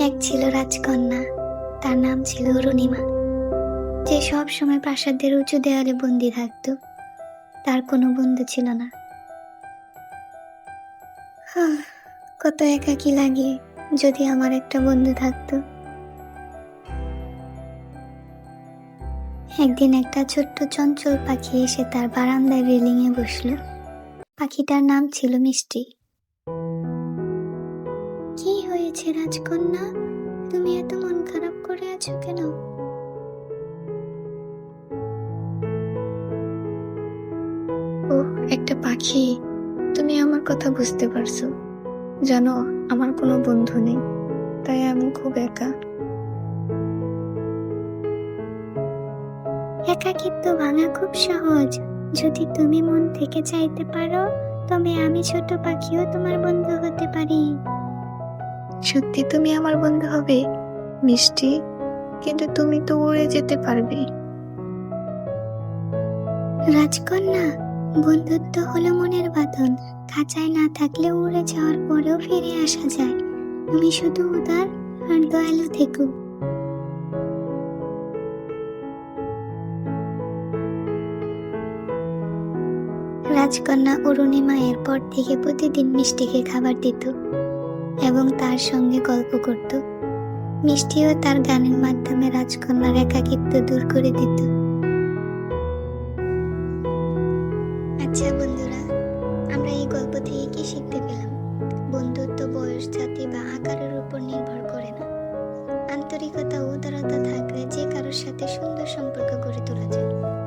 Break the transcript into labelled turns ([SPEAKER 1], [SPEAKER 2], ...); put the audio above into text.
[SPEAKER 1] এক ছিল রাজকন্যা, তার নাম ছিল অরুণিমা। যে সব সময় প্রাসাদের উঁচু দেয়ালে বন্দি থাকতো, তার কোনো বন্ধু ছিল না। কত একাকী লাগে যদি আমার একটা বন্ধু থাকতো। একদিন একটা ছোট্ট চঞ্চল পাখি এসে তার বারান্দায় রেলিংয়ে বসল। পাখিটার নাম ছিল মিষ্টি। হয়েছে রাজকন্যা? তুমি এত মন খারাপ করে আছো কেন?
[SPEAKER 2] ও একটা পাখি। তুমি আমার কথা বুঝতে পারছ। জানো আমার কোনো বন্ধু নেই তাই আমি খুব একা।
[SPEAKER 1] একাকিত্ব ভাঙা খুব সহজ। যদি তুমি মন থেকে চাইতে পারো তবে আমি ছোট পাখিও তোমার বন্ধু হতে পারি।
[SPEAKER 2] সত্যি তুমি আমার বন্ধু হবে, মিষ্টি, কিন্তু তুমি তো উড়ে যেতে পারবে।
[SPEAKER 1] রাজকন্যা, বন্ধুত্ব হলো মনের বাঁধন। খাঁচায় না থাকলে উড়ে যাওয়ার পরেও ফিরে আসা যায়। তুমি শুধু উদার আর দয়ালু থেকো। রাজকন্যা অরুণিমা এরপর থেকে প্রতিদিন মিষ্টিকে খাবার দিত। এবং তার সঙ্গে গল্প করত। মিষ্টিও তার গানের মাধ্যমে রাজকন্যার একাকিত্ব দূর করে দিত। আচ্ছা বন্ধুরা, আমরা এই গল্প থেকে কি শিখতে পেলাম? বন্ধুত্ব, বয়স, জাতি বা আকারের উপর নির্ভর করে না। আন্তরিকতা উদারতা থাকলে যে কারোর সাথে সুন্দর সম্পর্ক গড়ে তোলা যায়।